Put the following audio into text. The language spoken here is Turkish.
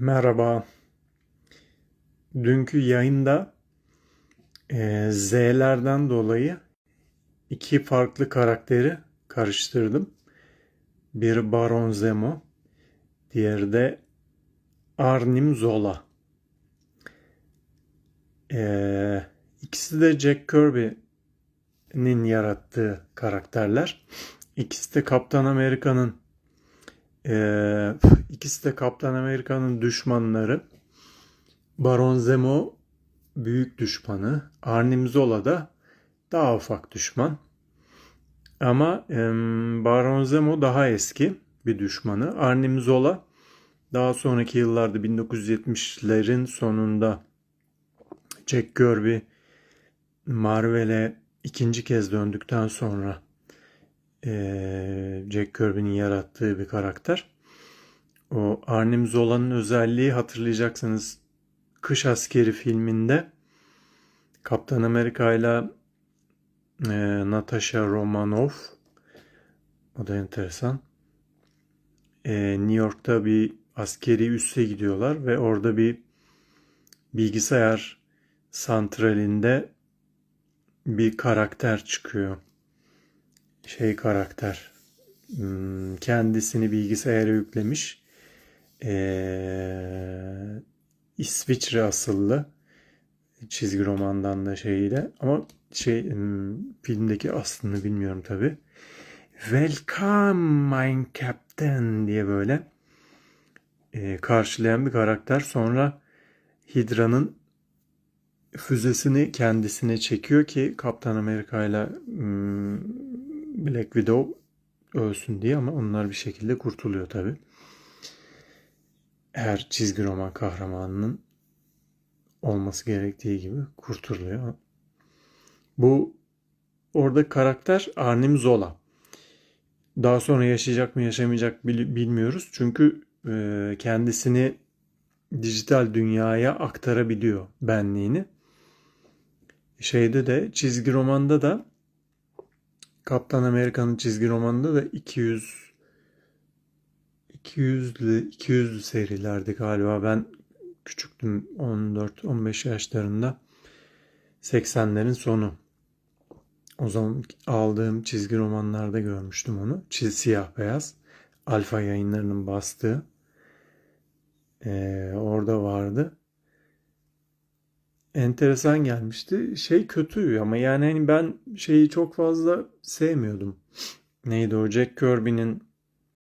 Merhaba. Dünkü yayında e, Z'lerden dolayı iki farklı karakteri karıştırdım. Biri Baron Zemo, diğeri de Arnim Zola. E, ikisi de Jack Kirby'nin yarattığı karakterler. İkisi de Kaptan Amerika'nın ee, ikisi de Kaptan Amerika'nın düşmanları. Baron Zemo büyük düşmanı. Arnim Zola da daha ufak düşman. Ama Baron Zemo daha eski bir düşmanı. Arnim Zola daha sonraki yıllarda 1970'lerin sonunda Jack Kirby Marvel'e ikinci kez döndükten sonra e, Jack Kirby'nin yarattığı bir karakter. O Arnim Zola'nın özelliği hatırlayacaksınız Kış Askeri filminde Kaptan Amerika ile e, Natasha Romanoff o da enteresan. E, New York'ta bir askeri üsse gidiyorlar ve orada bir bilgisayar santralinde bir karakter çıkıyor şey karakter hmm, kendisini bilgisayara yüklemiş ee, İsviçre asıllı çizgi romandan da şeyiyle ama şey hmm, filmdeki aslını bilmiyorum tabi. Welcome my captain diye böyle e, karşılayan bir karakter. Sonra Hydra'nın füzesini kendisine çekiyor ki Kaptan Amerika ile hmm, Black Widow ölsün diye ama onlar bir şekilde kurtuluyor tabi. Her çizgi roman kahramanının olması gerektiği gibi kurtuluyor. Bu orada karakter Arnim Zola. Daha sonra yaşayacak mı yaşamayacak bilmiyoruz. Çünkü e, kendisini dijital dünyaya aktarabiliyor benliğini. Şeyde de çizgi romanda da Kaptan Amerika'nın çizgi romanında da 200 200'lü 200'lü serilerdi galiba. Ben küçüktüm 14-15 yaşlarında. 80'lerin sonu. O zaman aldığım çizgi romanlarda görmüştüm onu. Çiz siyah beyaz. Alfa yayınlarının bastığı. Ee, orada vardı enteresan gelmişti. Şey kötü ama yani hani ben şeyi çok fazla sevmiyordum. Neydi o Jack Kirby'nin